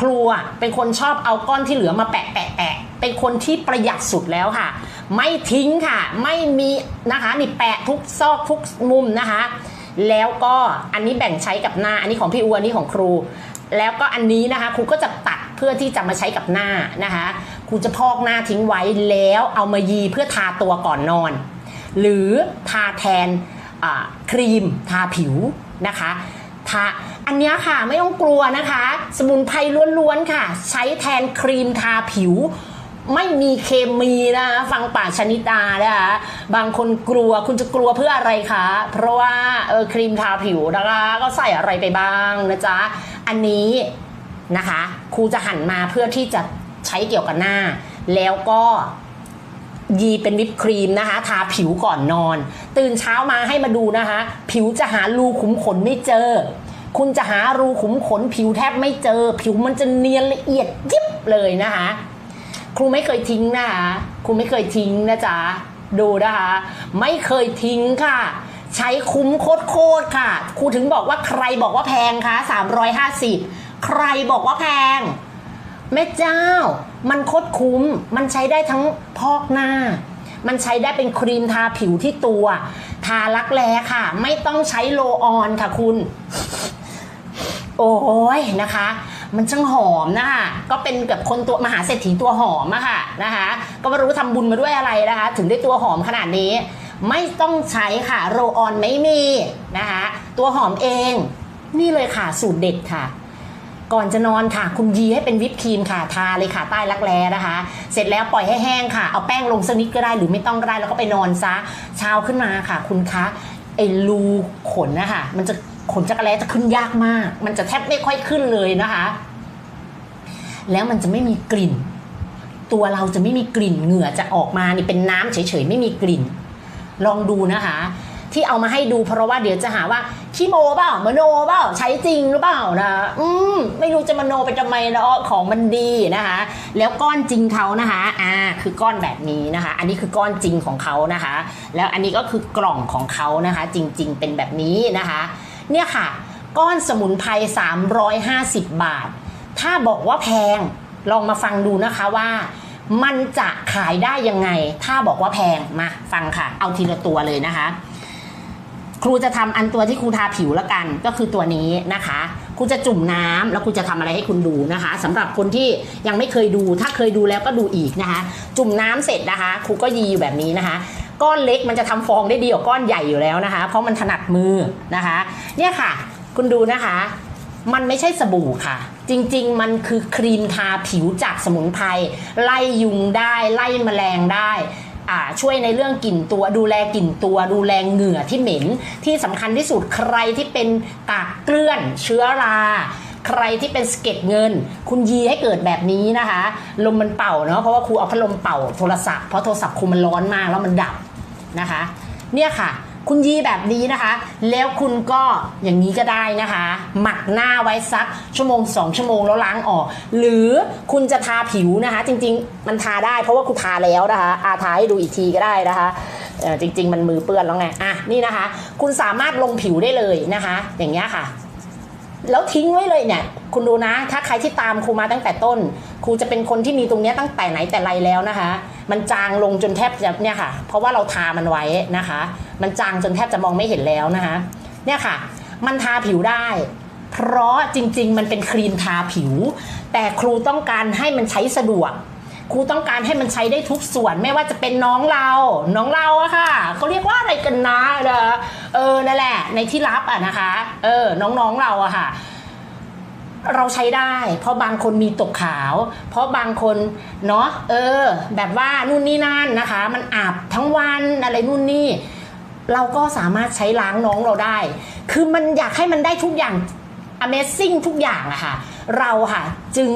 ครูอะเป็นคนชอบเอาก้อนที่เหลือมาแปะแปะแปะเป็นคนที่ประหยัดสุดแล้วค่ะ ไม่ทิ้งค่ะ ไม่มีนะคะนี่แปะทุกซอกทุกมุมนะคะ แล้วก็อันนี้แบ่งใช้กับหน้า อันนี้ของพี่อัวนนี้ของครู แล้วก็อันนี้นะคะครูก็จะตัดเพื่อที่จะมาใช้กับหน้านะคะครูจะพอกหน้าทิ้งไว้แล้วเอามายีเพื่อทาตัวก่อนนอน หรือทาแทนครีมทาผิวนะคะทา อันนี้ค่ะไม่ต้องกลัวนะคะ สมุนไพรล้วนๆค่ะ ใช้แทนครีมทาผิวไม่มีเคมีนะคะฟังป่าชนิดานะคะบางคนกลัวคุณจะกลัวเพื่ออะไรคะ เพราะว่าเออครีมทาผิวนะคะ ก็ใส่อะไรไปบ้างนะจ๊ะ อันนี้นะคะ ครูจะหันมาเพื่อที่จะใช้เกี่ยวกับหน้า แล้วก็ยีเป็นวิปครีมนะคะ ทาผิวก่อนนอน ตื่นเช้ามาให้มาดูนะคะ ผิวจะหารูขุมขนไม่เจอ คุณจะหารูขุมขนผิวแทบไม่เจอ ผิวมันจะเนียนละเอียดยิบเลยนะคะ ครูไม่เคยทิ้งนะคะครูไม่เคยทิ้งนะจ๊ะดูนะคะ ไม่เคยทิ้งค่ะ ใช้คุ้มโคตรๆค่ะครูถึงบอกว่าใครบอกว่าแพงคะ350 ใครบอกว่าแพงแม่เจ้า มันโคตรคุ้ม มันใช้ได้ทั้งพอกหน้า มันใช้ได้เป็นครีมทาผิวที่ตัว ทารักแร้ค่ะ ไม่ต้องใช้โลออนค่ะคุณ โอ้ยนะคะ มันช่างหอมนะคะก็เป็นกับคนตัวมหาเศรษฐีตัวหอมอะค่ะนะคะ ก็ไม่รู้ทำบุญมาด้วยอะไรนะคะ ถึงได้ตัวหอมขนาดนี้ ไม่ต้องใช้ค่ะโรออนไม่มีนะคะ ตัวหอมเอง นี่เลยค่ะสูตรเด็ดค่ะก่อนจะนอนค่ะ คุณยีให้เป็นวิปครีมค่ะทาเลยค่ะใต้รักแร้นะคะ เสร็จแล้วปล่อยให้แห้งค่ะ เอาแป้งลงสักนิดก็ได้หรือไม่ต้องก็ได้แล้วก็ไปนอนซะเช้าขึ้นมาค่ะ คุณคะไอ้รูขนนะคะมันจะ ขนจักรแร้จะขึ้นยากมาก มันจะแทบไม่ค่อยขึ้นเลยนะคะ แล้วมันจะไม่มีกลิ่น ตัวเราจะไม่มีกลิ่นเหงื่อจะออกมานี่เป็นน้ำเฉยๆไม่มีกลิ่น ลองดูนะคะ ที่เอามาให้ดูเพราะว่าเดี๋ยวจะหาว่าขี้โมเปล่ามโนเปล่าใช้จริงหรือเปล่านะอืมไม่รู้จะมโนไปทำไมเนาะของมันดีนะคะ แล้วก้อนจริงเขานะคะอ่าคือก้อนแบบนี้นะคะ อันนี้คือก้อนจริงของเขานะคะ แล้วอันนี้ก็คือกล่องของเขานะคะ จริง ๆ เป็นแบบนี้นะคะ เนี่ยค่ะ ก้อนสมุนไพร350 บาท ถ้าบอกว่าแพงลองมาฟังดูนะคะว่ามันจะขายได้ยังไง ถ้าบอกว่าแพงมาฟังค่ะ เอาทีละตัวเลยนะคะ ครูจะทำอันตัวที่ครูทาผิวละกัน ก็คือตัวนี้นะคะ ครูจะจุ่มน้ำแล้วครูจะทำอะไรให้คุณดูนะคะสำหรับคนที่ยังไม่เคยดู ถ้าเคยดูแล้วก็ดูอีกนะคะ จุ่มน้ำเสร็จนะคะ ครูก็ยีอยู่แบบนี้นะคะ ก้อนเล็กมันจะทำฟองได้ดีกว่าก้อนใหญ่อยู่แล้วนะคะ เพราะมันถนัดมือนะคะ เนี่ยค่ะ คุณดูนะคะ มันไม่ใช่สบู่ค่ะ จริงๆ มันคือครีมทาผิวจากสมุนไพรไล่ยุงได้ ไล่แมลงได้ช่วยในเรื่องกลิ่นตัวดูแลกลิ่นตัว ดูแลเหงื่อที่เหม็น ที่สำคัญที่สุดใครที่เป็นกากเกลื่อนเชื้อราใครที่เป็นสเก็ดเงิน คุณยีให้เกิดแบบนี้นะคะ ลมมันเป่าเนาะเพราะว่าครูเอาพัดลมเป่าโทรศัพท์เพราะโทรศัพท์ครูมันร้อนมากแล้วมันดับ นะคะ เนี่ยค่ะ คุณยีแบบนี้นะคะ แล้วคุณก็อย่างนี้ก็ได้นะคะ หมักหน้าไว้สักชั่วโมงสองชั่วโมงแล้วล้างออก หรือคุณจะทาผิวนะคะ จริง ๆ มันทาได้เพราะว่าคุณทาแล้วนะคะอาทาให้ดูอีกทีก็ได้นะคะจริง ๆ มันมือเปื้อนแล้วไงอะนี่นะคะ คุณสามารถลงผิวได้เลยนะคะ อย่างเงี้ยค่ะแล้วทิ้งไว้เลยเนี่ย คุณดูนะ ถ้าใครที่ตามครูมาตั้งแต่ต้น ครูจะเป็นคนที่มีตรงเนี้ยตั้งแต่ไหนแต่ไรแล้วนะคะ มันจางลงจนแทบจะเนี่ยค่ะ เพราะว่าเราทามันไว้นะคะ มันจางจนแทบจะมองไม่เห็นแล้วนะคะ เนี่ยค่ะ มันทาผิวได้ เพราะจริง ๆ มันเป็นครีมทาผิว แต่ครูต้องการให้มันใช้สะดวกครูต้องการให้มันใช้ได้ทุกส่วนไม่ว่าจะเป็นน้องเรา น้องเราอะค่ะเขาเรียกว่าอะไรกันนะเออนั่นแหละ ในที่ลับอะนะคะ เออ น้องๆเราอะค่ะ เราใช้ได้ เพราะบางคนมีตกขาว เพราะบางคนเนาะเออ แบบว่านู่นนี่นั่นนะคะ มันอาบทั้งวันอะไรนู่นนี่ เราก็สามารถใช้ล้างน้องเราได้ คือมันอยากให้มันได้ทุกอย่าง Amazing ทุกอย่างอะค่ะ เราค่ะจึง